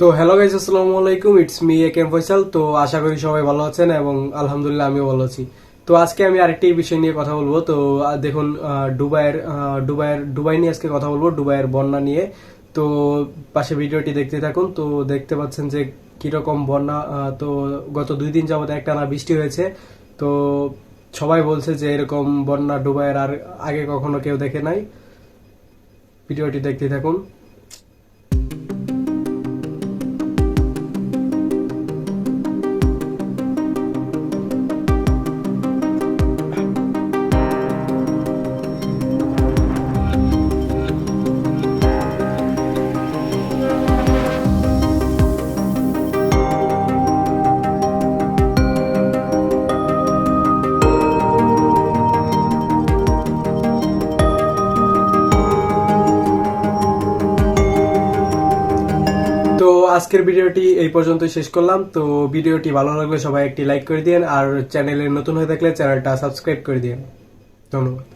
তো hello guys আসসালামু আলাইকুম it's me A K M Faisal তো আশা করি সবাই ভালো আছেন এবং আলহামদুলিল্লাহ আমিও ভালো আছি। তো আজকে আমি আরেকটি বিষয় নিয়ে কথা বলব। তো দেখুন আহ, দুবাইয়ের দুবাই নিয়ে আজকে কথা বলব দুবাইয়ের বন্যা নিয়ে। তো পাশে ভিডিওটি দেখতে থাকুন। তো দেখতে পাচ্ছেন যে কীরকম বন্যা তো গত দুই দিন যাবত একটানা বৃষ্টি হয়েছে। তো সবাই বলছে যে এরকম বন্যা ডুবাইয়ের আর আগে কখনো কেউ দেখে নাই। ভিডিওটি দেখতে থাকুন। আজকের ভিডিওটি এই পর্যন্তই শেষ করলাম। তো ভিডিওটি ভালো লাগলে সবাই একটি লাইক করে দিন আর চ্যানেলে নতুন হয়ে থাকলে চ্যানেলটা সাবস্ক্রাইব করে দিন ধন্যবাদ।